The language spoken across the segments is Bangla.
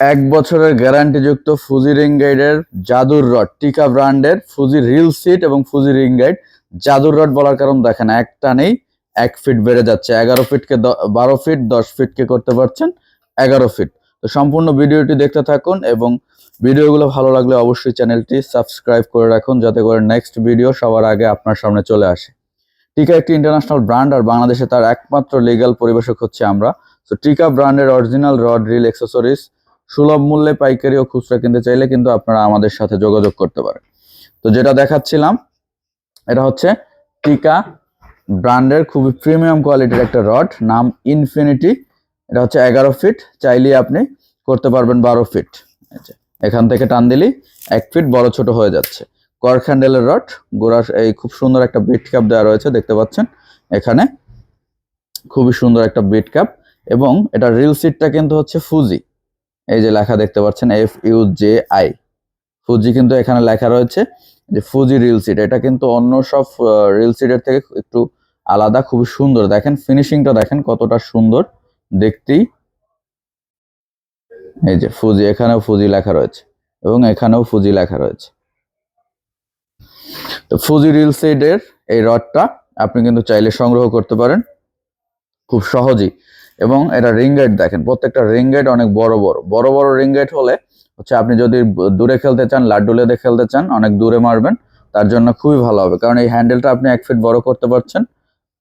এক বছরের গ্যারান্টিযুক্ত ফুজি রিং গাইডের জাদুর রড টিকা ব্র্যান্ডের ফুজি রিল সিট এবং ফুজি রিং গাইড জাদুর রড বলার কারণ দেখেন, একটা নেই, এক ফিট বেড়ে যাচ্ছে। এগারো ফিটকে বারো ফিট, দশ ফিটকে করতে পারছেন, এগারো ফিট। তো সম্পূর্ণ ভিডিওটি দেখতে থাকুন এবং ভিডিওগুলো ভালো লাগলে অবশ্যই চ্যানেলটি সাবস্ক্রাইব করে রাখুন যাতে করে নেক্সট ভিডিও সবার আগে আপনার সামনে চলে আসে। টিকা একটি ইন্টারন্যাশনাল ব্র্যান্ড আর বাংলাদেশে তার একমাত্র লিগ্যাল পরিবেশক হচ্ছে আমরা। তো টিকা ব্র্যান্ডের অরিজিনাল রড রিল অ্যাক্সেসরিজ সুলভ মূল্যে পাইকারি ও খুচরা কিনতে চাইলে কিন্তু আপনারা আমাদের সাথে যোগাযোগ করতে পারেন। তো যেটা দেখাচ্ছিলাম, এটা হচ্ছে টিকা ব্র্যান্ডের খুবই প্রিমিয়াম কোয়ালিটির একটা রড, নাম ইনফিনিটি এটা হচ্ছে এগারো ফিট চাইলে আপনি করতে পারবেন বারো ফিট। এখান থেকে টান দিলেই এক ফিট বড় ছোট হয়ে যাচ্ছে। কর্ক হ্যান্ডেলের রড, গোড়ার এই খুব সুন্দর একটা বিট ক্যাপ দেওয়া রয়েছে, দেখতে পাচ্ছেন? এখানে খুবই সুন্দর একটা বিট ক্যাপ এবং এটা রিল সিটটা কিন্তু হচ্ছে ফুজি এই যে লেখা দেখতে পাচ্ছেন F U J I Fuji কিন্তু এখানে লেখা রয়েছে যে ফুজি রিল সিট এটা কিন্তু অন্য সব রিল সিটের থেকে একটু আলাদা, খুবই সুন্দর। দেখেন ফিনিশিংটা দেখেন কতটা সুন্দর দেখতেই। এই যে ফুজি এখানেও ফুজি লেখা রয়েছে এবং এখানেও ফুজি লেখা রয়েছে। তো ফুজি রিল সিটের এই রডটা আপনি কিন্তু চাইলে সংগ্রহ করতে পারেন। খুব সহজেই। এবং এটা রিং গাইড দেখেন, প্রত্যেকটা রিং গাইড অনেক বড় বড়। বড় বড় রিং গাইড হলে হচ্ছে আপনি যদি দূরে খেলতে চান, লাড্ডু লেদে খেলতে চান, অনেক দূরে মারবেন, তার জন্য খুবই ভালো হবে। কারণ এই হ্যান্ডেলটা আপনি এক ফিট বড় করতে পারছেন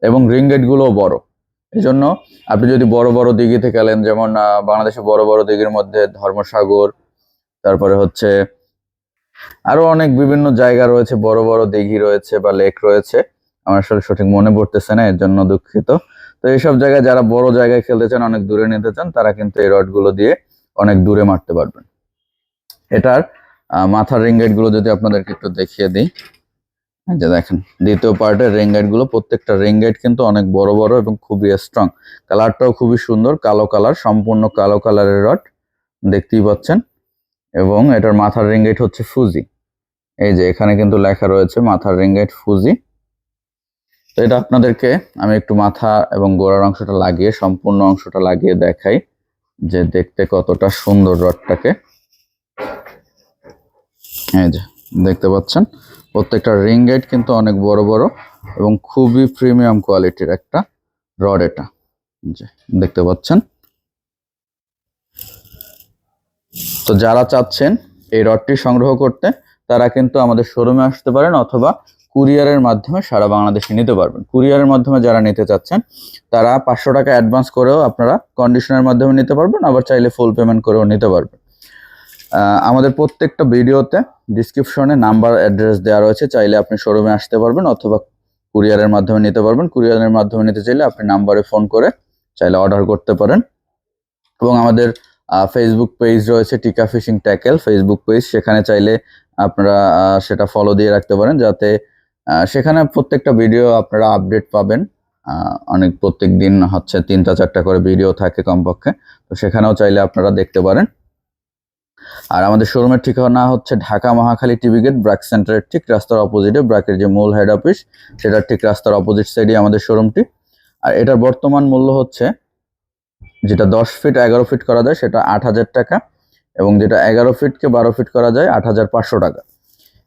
এবং রিং গাইডগুলোও বড়। এই জন্য আপনি যদি বড় বড় দিঘিতে খেলেন, যেমন বাংলাদেশে বড় বড় দিঘির মধ্যে ধর্মসাগর, তারপরে হচ্ছে আরও অনেক বিভিন্ন জায়গা রয়েছে, বড় বড় দিঘি রয়েছে বা লেক রয়েছে। আমার আসলে সঠিক মনে পড়তেছে না, এর জন্য দুঃখিত। তো এইসব জায়গায় যারা বড় জায়গায় খেলতে চান, অনেক দূরে নিতে চান, তারা কিন্তু এই রডগুলো দিয়ে অনেক দূরে মারতে পারবেন। এটার মাথার রিংগুলো যদি আপনাদেরকে একটু দেখিয়ে দিই। যে দেখেন, দ্বিতীয় পার্টের রিংগুলো, প্রত্যেকটা রিং কিন্তু অনেক বড় বড় এবং খুবই স্ট্রং কালারটাও খুবই সুন্দর, কালো কালার, সম্পূর্ণ কালো কালারের রড, দেখতেই পাচ্ছেন। এবং এটার মাথার রিং হচ্ছে ফুজি এই যে এখানে কিন্তু লেখা রয়েছে মাথার রিং ফুজি তো এটা আপনাদেরকে আমি একটু মাথা এবং গোড়ার অংশটা লাগিয়ে, সম্পূর্ণ অংশটা লাগিয়ে দেখাই যে দেখতে কতটা সুন্দর রডটাকে। এই যে, দেখতে পাচ্ছেন? প্রত্যেকটা রিং গাইড কিন্তু অনেক বড় বড় এবং খুবই প্রিমিয়াম কোয়ালিটির একটা রড এটা। যে, দেখতে পাচ্ছেন? তো যারা চাচ্ছেন এই রডটি সংগ্রহ করতে, তারা কিন্তু আমাদের শোরুমে আসতে পারেন অথবা কুরিয়ারের মাধ্যমে সারা বাংলাদেশে নিতে পারবেন। কুরিয়ারের মাধ্যমে যারা নিতে চাচ্ছেন, তারা পাঁচশো টাকা অ্যাডভান্স করেও আপনারা কন্ডিশনের মাধ্যমে নিতে পারবেন, আবার চাইলে ফুল পেমেন্ট করেও নিতে পারবেন। আমাদের প্রত্যেকটা ভিডিওতে ডিসক্রিপশনে নাম্বার অ্যাড্রেস দেওয়া রয়েছে, চাইলে আপনি শোরুমে আসতে পারবেন অথবা কুরিয়ারের মাধ্যমে নিতে পারবেন। কুরিয়ারের মাধ্যমে নিতে চাইলে আপনি নাম্বারে ফোন করে চাইলে অর্ডার করতে পারেন। এবং আমাদের ফেসবুক পেজ রয়েছে টিকা ফিশিং ট্যাকেল ফেসবুক পেজ সেখানে চাইলে আপনারা সেটা ফলো দিয়ে রাখতে পারেন, যাতে সেখানে প্রত্যেকটা ভিডিও আপনারা আপডেট পাবেন। অনেক প্রত্যেক দিন হচ্ছে তিনটা, চারটা করে ভিডিও থাকে কমপক্ষে। তো সেখানেও চাইলে আপনারা দেখতে পারেন। আর আমাদের শোরুমের ঠিকানা হচ্ছে ঢাকা মহাখালী টিভি গেট ব্র্যাক সেন্টারের ঠিক রাস্তার অপোজিটে ব্র্যাকের যে মূল হেড অফিস সেটার ঠিক রাস্তার অপোজিট সাইডে আমাদের শোরুমটি আর এটার বর্তমান মূল্য হচ্ছে, যেটা দশ ফিট এগারো ফিট করা যায়, সেটা আট হাজার টাকা। এবং যেটা এগারো ফিটকে বারো ফিট করা যায়, আট হাজার পাঁচশো টাকা।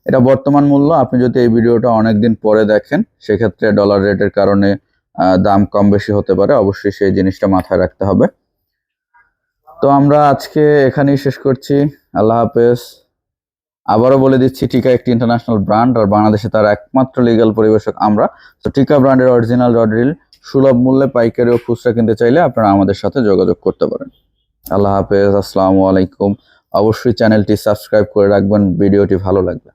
এটা বর্তমান মূল্য। আপনি যদি এই ভিডিওটা অনেকদিন পরে দেখেন, সেক্ষেত্রে ডলার রেটের কারণে দাম কম বেশি হতে পারে। অবশ্যই সেই জিনিসটা মাথায় রাখতে হবে। তো আমরা আজকে এখানেই শেষ করছি। আল্লাহ হাফেজ। আবারও বলে দিচ্ছি, টিকা একটি ইন্টারন্যাশনাল ব্র্যান্ড আর বাংলাদেশে তার একমাত্র লিগ্যাল পরিবেশক আমরা। তো টিকা ব্র্যান্ডের অরিজিনাল রড রিল সুলভ মূল্যে, পাইকারি ও খুচরা কিনতে চাইলে আপনারা আমাদের সাথে যোগাযোগ করতে পারেন। আল্লাহ হাফেজ, আসসালামু আলাইকুম। অবশ্যই চ্যানেলটি সাবস্ক্রাইব করে রাখবেন, ভিডিওটি ভালো লাগবে।